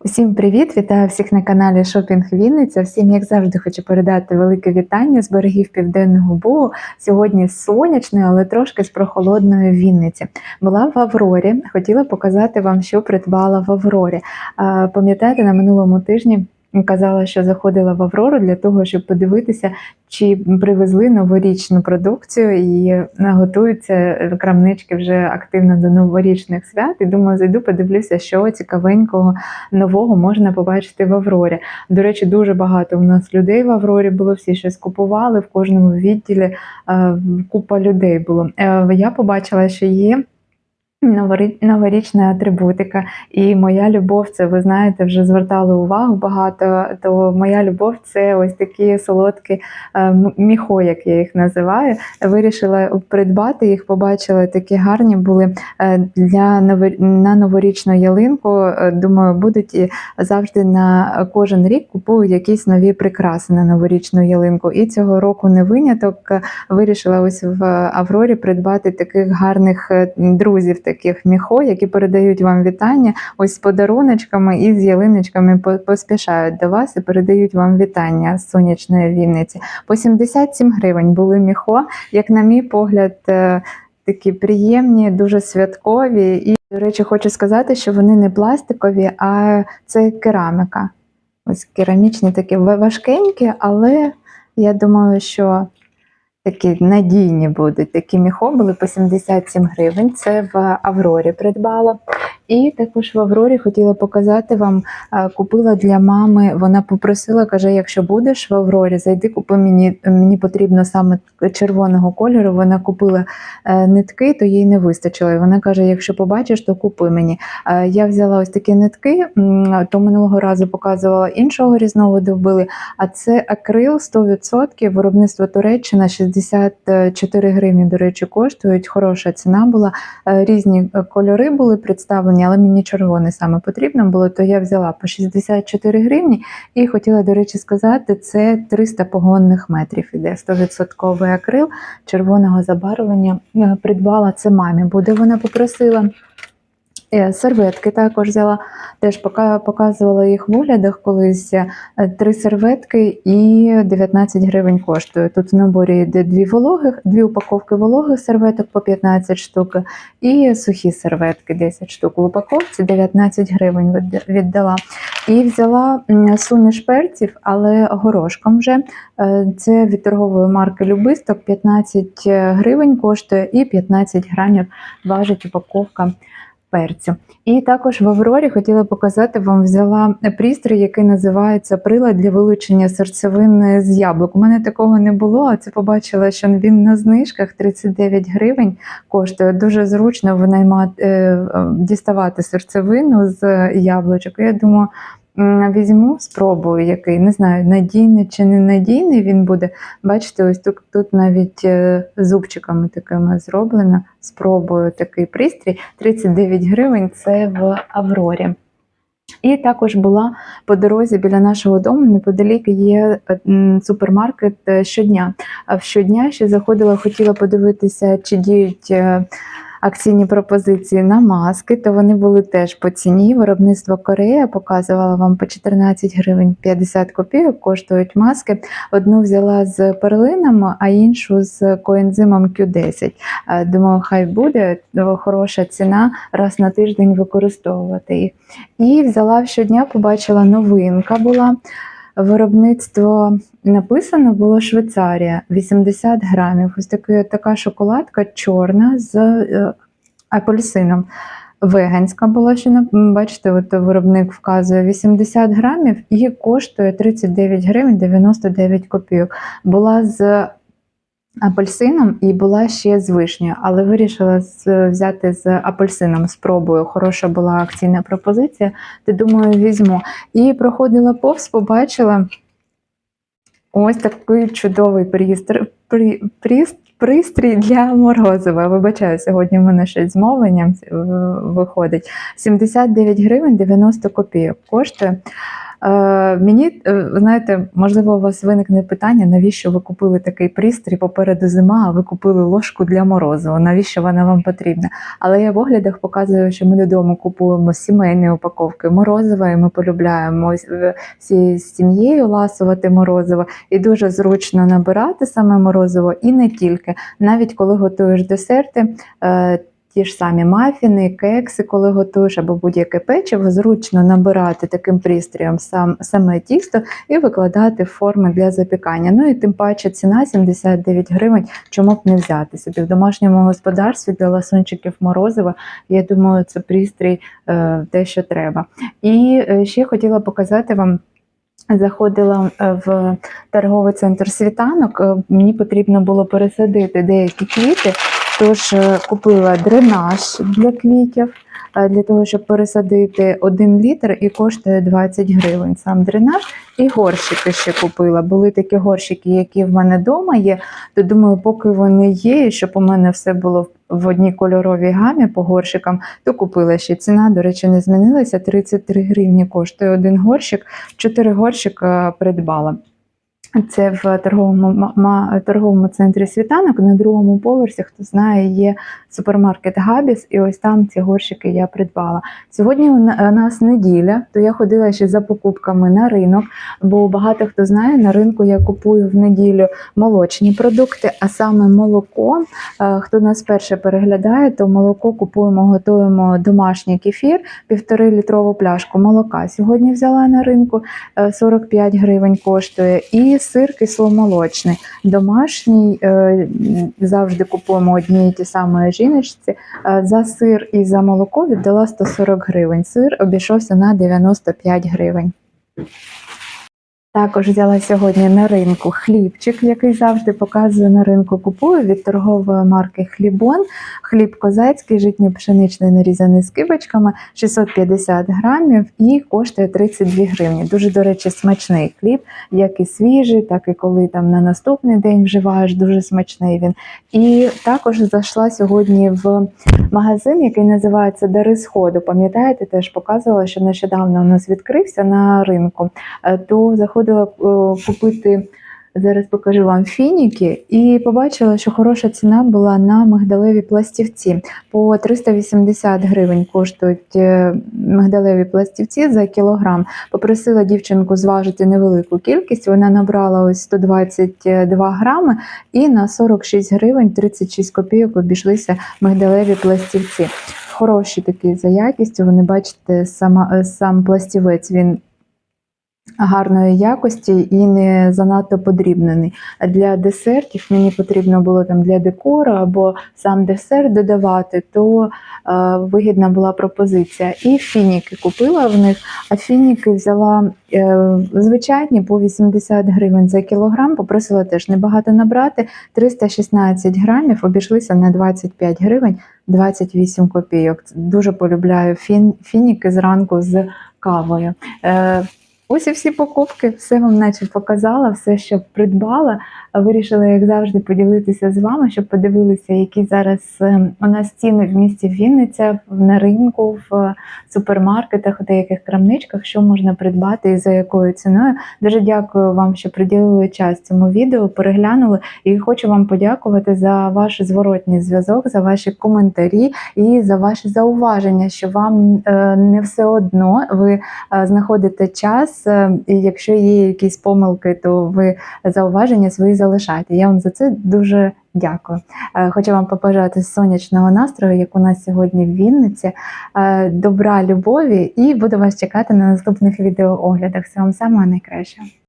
Усім привіт! Вітаю всіх на каналі Шопінг Вінниця. Всім, як завжди, хочу передати велике вітання з берегів Південного Бугу. Сьогодні сонячної, але трошки з прохолодної Вінниці. Була в Аврорі. Хотіла показати вам, що придбала в Аврорі. Пам'ятаєте, на минулому тижні казала, що заходила в Аврору для того, щоб подивитися, чи привезли новорічну продукцію і готуються крамнички вже активно до новорічних свят. І думаю, зайду, подивлюся, що цікавенького нового можна побачити в Аврорі. До речі, дуже багато у нас людей в Аврорі було, всі щось купували в кожному відділі. е, Купа людей було. Е, Я побачила, що є. Новорі- Новорічна атрибутика, і моя любов, це ви знаєте, вже звертали увагу багато. То моя любов це ось такі солодкі е, міхо, як я їх називаю. Вирішила придбати їх, побачила такі гарні були е, для на новорічну ялинку. Е, Думаю, будуть і завжди на кожен рік купую якісь нові прикраси на новорічну ялинку. І цього року не виняток. Вирішила ось в Аврорі придбати таких гарних друзів, таких міхо, які передають вам вітання. Ось з подаруночками і з ялиночками поспішають до вас і передають вам вітання з сонячної Вінниці. По 77 гривень були міхо. Як на мій погляд, е, такі приємні, дуже святкові. І, до речі, хочу сказати, що вони не пластикові, а це кераміка. Ось керамічні такі ва- важкенькі, але я думаю, що такі надійні будуть. Такі міхо були по 77 гривень. Це в Аврорі придбала. І також в Аврорі хотіла показати вам, е, купила для мами. Вона попросила, каже: якщо будеш в Аврорі, зайди, купи мені. Мені потрібно саме червоного кольору. Вона купила е, нитки, то їй не вистачило. І вона каже: якщо побачиш, то купи мені. Е, Я взяла ось такі нитки, то минулого разу показувала іншого різновиду вбили. А це акрил 100%, виробництво Туреччина 64 гривні, до речі, коштують. Хороша ціна була. Різні кольори були представлені, але мені червоне саме потрібно було, то я взяла по 64 гривні і хотіла, до речі, сказати, це 300 погонних метрів іде 100% акрил червоного забарвлення. Е, Придбала це мамі, буде вона попросила. Е, Серветки також взяла, теж показувала їх в оглядах колись. Е, Три серветки і 19 гривень коштує. Тут в наборі йде дві вологих, дві упаковки вологих серветок по 15 штук і сухі серветки 10 штук. В упаковці 19 гривень віддала. І взяла суміш перців, але горошком вже. Е, Це від торгової марки Любисток 15 гривень коштує і 15 грамів важить упаковка перцю. І також в Аврорі хотіла показати вам, взяла пристрій, який називається прилад для вилучення серцевин з яблук. У мене такого не було, а це побачила, що він на знижках 39 гривень коштує. Дуже зручно винаймати, е, е, діставати серцевину з яблучок. Я думаю, візьму, спробую, який не знаю, надійний чи не надійний він буде. Бачите, ось тут, тут навіть е, зубчиками такими зроблено. Спробую такий пристрій. 39 гривень це в Аврорі. І також була по дорозі біля нашого дому, неподалік є супермаркет е, щодня. А щодня ще заходила, хотіла подивитися, чи діють е, акційні пропозиції на маски, то вони були теж по ціні. Виробництво Корея показувала вам по 14 гривень 50 копійок коштують маски. Одну взяла з перлином, а іншу з коензимом Q10. Е, Думаю, хай буде е, хороша ціна раз на тиждень використовувати їх. І взяла щодня, побачила новинка була. Виробництво написано було Швейцарія 80 грамів. Ось таки, така шоколадка чорна з е, апельсином. Веганська була ще бачите, от виробник вказує 80 грамів і коштує 39 гривень 99 копійок. Була з апельсином і була ще з вишнею, але вирішила взяти з апельсином. Спробую. Хороша була акційна пропозиція, то думаю, візьму. І проходила повз, побачила ось такий чудовий пристрій, при, прис- пристрій для морозива. Вибачаю, сьогодні в мене щось з мовленням е, виходить. 79 гривень 90 копійок коштує. Е, мені, е, знаєте, можливо, у вас виникне питання, навіщо ви купили такий пристрій попереду зима, а ви купили ложку для морозива, навіщо вона вам потрібна? Але я в оглядах показую, що ми додому купуємо сімейні упаковки морозива, і ми полюбляємо е, всією сім'єю ласувати морозиво. І дуже зручно набирати саме морозиво, і не тільки. Навіть коли готуєш десерти. Ті ж самі мафіни, кекси, коли готуєш, або будь-яке печиво, зручно набирати таким пристроєм сам, саме тісто і викладати в форми для запікання. Ну і тим паче ціна 79 гривень, чому б не взяти собі в домашньому господарстві для ласунчиків морозива. Я думаю, це пристрій е, те, що треба. І е, ще хотіла показати вам. Заходила е, в торговий центр світанок. Мені потрібно було пересадити деякі квіти, тож е, купила дренаж для квітів. е, Для того, щоб пересадити 1 літр і коштує 20 гривень сам дренаж. І горщики ще купила. Були такі горщики, які в мене вдома є. То думаю, поки вони є, і щоб у мене все було в- одній кольоровій гамі по горщикам, то купила ще. Ціна, до речі, не змінилася. 33 гривні коштує один горщик. Чотири горщика придбала. Це в торговому торговому центрі світанок на другому поверсі, хто знає, є супермаркет Габіс, і ось там ці горщики я придбала. Сьогодні у нас неділя, то я ходила ще за покупками на ринок, бо багато хто знає, на ринку я купую в неділю молочні продукти, а саме молоко. Е, Хто нас перше переглядає, то молоко купуємо, готуємо домашній кефір, півтори літрову пляшку молока. Сьогодні взяла на ринку е, 45 гривень коштує. І сир кисломолочний. Домашній е, завжди купуємо однієї ті самої жіночці. Е, За сир і за молоко віддала 140 гривень. Сир обійшовся на 95 гривень. Також взяла сьогодні на ринку хлібчик, який завжди показую на ринку. Купую від торгової марки Хлібон. Хліб козацький, житньо-пшеничний нарізаний з кибочками, 650 грамів і коштує 32 гривні. Дуже, до речі, смачний хліб, як і свіжий, так і коли там на наступний день вживаєш, дуже смачний він. І також зайшла сьогодні в магазин, який називається Дари Сходу. Пам'ятаєте, теж показувала, що нещодавно у нас відкрився на ринку. Е, То заходила е, купити. Зараз покажу вам фініки і побачила, що хороша ціна була на мигдалеві пластівці. По 380 гривень коштують е, мигдалеві пластівці за кілограм. Попросила дівчинку зважити невелику кількість. Вона набрала ось 122 грами і на 46 гривень 36 копійок обійшлися мигдалеві пластівці. Хороші такі за якістю. Вони бачите, сама, е, сам пластівець він гарної якості і не занадто подрібнений. Для десертів мені потрібно було там для декору або сам десерт додавати, то е, вигідна була пропозиція. І фініки купила в них, а фініки взяла е, звичайні по 80 гривень за кілограм. Попросила теж небагато набрати. 316 грамів обійшлися на 25 гривень 28 копійок. Дуже полюбляю фін, фініки зранку з кавою. Е, Ось і всі покупки, все вам наче показала, все, що придбала. Вирішила, як завжди, поділитися з вами, щоб подивилися, які зараз е, у нас ціни в місті Вінниця, на ринку, в супермаркетах, у деяких крамничках, що можна придбати і за якою ціною. Дуже дякую вам, що приділили час цьому відео, переглянули. І хочу вам подякувати за ваш зворотній зв'язок, за ваші коментарі і за ваші зауваження, що вам е, не все одно ви е, знаходите час, і якщо є якісь помилки, то ви зауваження свої залишаєте. Я вам за це дуже дякую. Е, Хочу вам побажати сонячного настрою, як у нас сьогодні в Вінниці, е, добра, любові, і буду вас чекати на наступних відеооглядах. Всього вам самого найкращого.